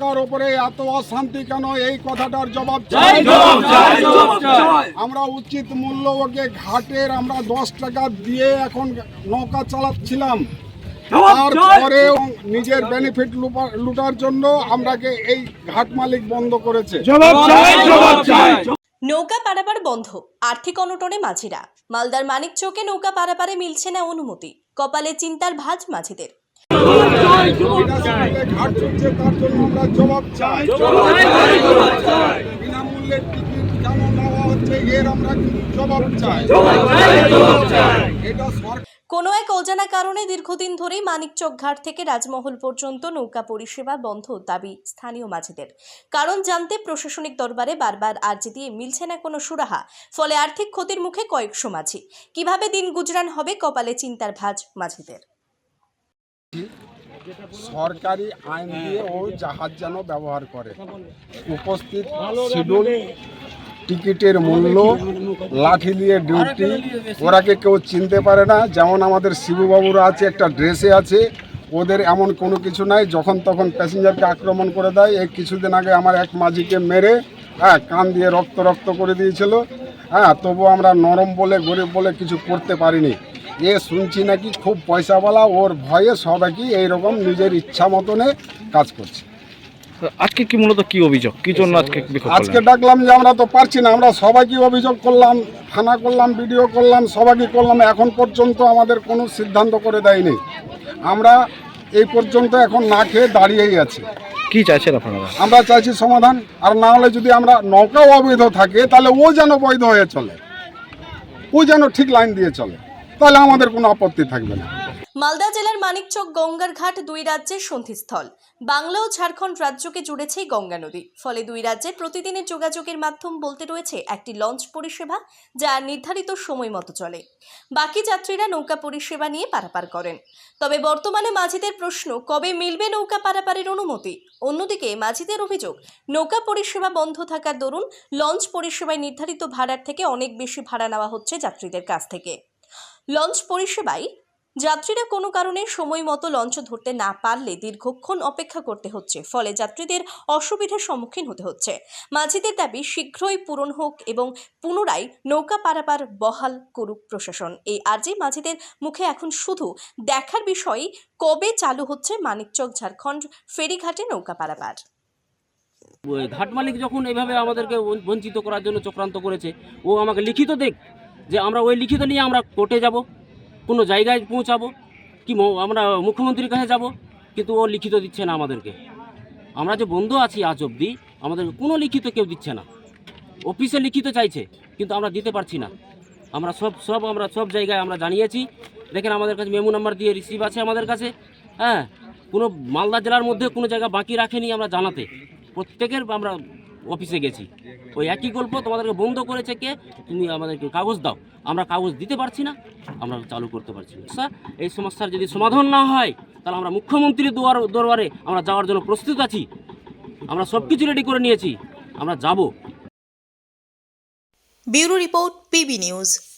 নৌকার উপরে এত অশান্তি কেন? এই কথাটার জবাব চাই। আমরা উচিত মূল্য ওকে ঘাটের আমরা দশ টাকা দিয়ে এখন নৌকা চালাচ্ছিলাম। তারপরে নিজের বেনিফিট লুটার জন্য আমরাকে এই ঘাট মালিক বন্ধ করেছে। নৌকা পারাপার বন্ধ আর্থিক অনটনে মাঝিরা। মালদার মানিক চোখে নৌকা পারাপারে মিলছে না অনুমতি কপালে চিন্তার ভাঁজ মাঝিদের। ঘাট চলছে তার জন্য আমরা জবাব চাই। বিনামূল্যে টিকিট কেন নেওয়া হচ্ছে এর আমরা জবাব চাই। এটা সরকার কোনো এক অজানা কারণে দীর্ঘদিন ধরেই মানিকচক ঘাট থেকে রাজমহল পর্যন্ত নৌকা পরিষেবা বন্ধ দাবি স্থানীয় মাঝিদের। কারণ জানতে প্রশাসনিক দরবারে বারবার আর্জি দিয়ে মিলছে না কোনো সুরাহা ফলে আর্থিক ক্ষতির মুখে কয়েকশো মাঝি। কীভাবে দিন গুজরান হবে কপালে চিন্তার ভাঁজ মাঝিদের? সরকারি আইন দিয়ে ও জাহাজ যেন ব্যবহার করে। উপস্থিত শিডিউল টিকিটের মূল্য লাঠি দিয়ে ডিউটি ওরাকে কেউ চিনতে পারে না। যেমন আমাদের শিবুবাবুরা আছে একটা ড্রেসে আছে ওদের এমন কোনো কিছু নাই। যখন তখন প্যাসেঞ্জারকে আক্রমণ করে দেয়। এই কিছুদিন আগে আমার এক মাঝিকে মেরে হ্যাঁ কান দিয়ে রক্ত রক্ত করে দিয়েছিল। হ্যাঁ তবু আমরা নরম বলে গরিব বলে কিছু করতে পারিনি। এ শুনছি নাকি খুব পয়সাওয়ালা ওর ভয়ে সবাই কি এইরকম নিজের ইচ্ছা মতনে কাজ করছে। আজকে কি মূলত কি অভিযোগ? কি জন্য আজকে আজকে ডাকলাম যে আমরা তো পারছি না আমরা সবাইকে অভিযোগ করলাম থানা করলাম ভিডিও করলাম সবাইকে করলাম এখন পর্যন্ত আমাদের কোনো সিদ্ধান্ত করে দেয়নি। আমরা এই পর্যন্ত এখন না খেয়ে দাঁড়িয়েই আছি। কি চাইছেন আপনারা? আমরা চাইছি সমাধান আর না হলে যদি আমরা নৌকাও অবৈধ থাকে তাহলে ও যেন বৈধ হয়ে চলে। ও যেন ঠিক লাইন দিয়ে চলে। তাহলে আমাদের কোনো আপত্তি থাকবে না। মালদা জেলার মানিকচক গঙ্গার ঘাট দুই রাজ্যের সন্ধিস্থল। বাংলা ও ঝাড়খণ্ড রাজ্যকে জুড়েছে গঙ্গা নদী। ফলে দুই রাজ্যের প্রতিদিনের যোগাযোগের মাধ্যম বলতে রয়েছে একটি লঞ্চ পরিষেবা যা নির্ধারিত সময় মতো চলে। বাকি যাত্রীরা নৌকা পরিষেবা নিয়ে পারাপার করেন। তবে বর্তমানে মাঝিদের প্রশ্ন, কবে মিলবে নৌকা পারাপারের অনুমতি? অন্যদিকে মাঝিদের অভিযোগ, নৌকা পরিষেবা বন্ধ থাকার দরুন লঞ্চ পরিষেবায় নির্ধারিত ভাড়ার থেকে অনেক বেশি ভাড়া নেওয়া হচ্ছে যাত্রীদের কাছ থেকে। লঞ্চ পরিষেবায় যাত্রীরা কোনো কারণে সময় মতো লঞ্চ ধরতে না পারলে দীর্ঘক্ষণ অপেক্ষা করতে হচ্ছে। ফলে যাত্রীদের অসুবিধার সম্মুখীন হতে হচ্ছে। মাঝিদের দাবি, শীঘ্রই পূরণ হোক এবং পুনরায় নৌকা পারাপার বহাল করুক প্রশাসন। এই আর্জি মাঝিদের মুখে এখন শুধু দেখার বিষয়, কবে চালু হচ্ছে মানিকচক, ঝাড়খণ্ড, ফেরিঘাটে নৌকা পারাপার? ঘাট মালিক যখন এভাবে আমাদেরকে বঞ্চিত করার জন্য চক্রান্ত করেছে, ও আমাকে লিখিত দেখ যে আমরা ওই লিখিত নিয়ে আমরা কোর্টে যাব, কোনো জায়গায় পৌঁছাবো, কি আমরা মুখ্যমন্ত্রীর কাছে যাব, কিন্তু ও লিখিত দিচ্ছে না আমাদেরকে। আমরা যে বন্ধু আছি আজ অবধি আমাদেরকে কোনো লিখিত কেউ দিচ্ছে না। অফিসে লিখিত চাইছে, কিন্তু আমরা দিতে পারছি না। আমরা সব সব আমরা সব জায়গায় আমরা জানিয়েছি। দেখেন আমাদের কাছে মেমো নাম্বার দিয়ে রিসিভ আছে আমাদের কাছে। হ্যাঁ কোনো মালদা জেলার মধ্যে কোনো জায়গা বাকি রাখেনি আমরা জানাতে। প্রত্যেকের আমরা অফিসে গেছি। ওই একই গল্প তোমাদেরকে বন্ধ করেছে কে? তুমি আমাদেরকে কাগজ দাও। আমরা কাগজ দিতে পারছি না, আমরা চালু করতে পারছি না। স্যার, এই সমস্যার যদি সমাধান না হয়, তাহলে আমরা মুখ্যমন্ত্রীর দুয়ার, দরবারে আমরা যাওয়ার জন্য প্রস্তুত আছি। আমরা সব কিছু রেডি করে নিয়েছি। আমরা যাব। Bureau report, PB news.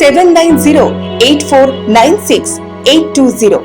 seven nine zero eight four nine six eight two zero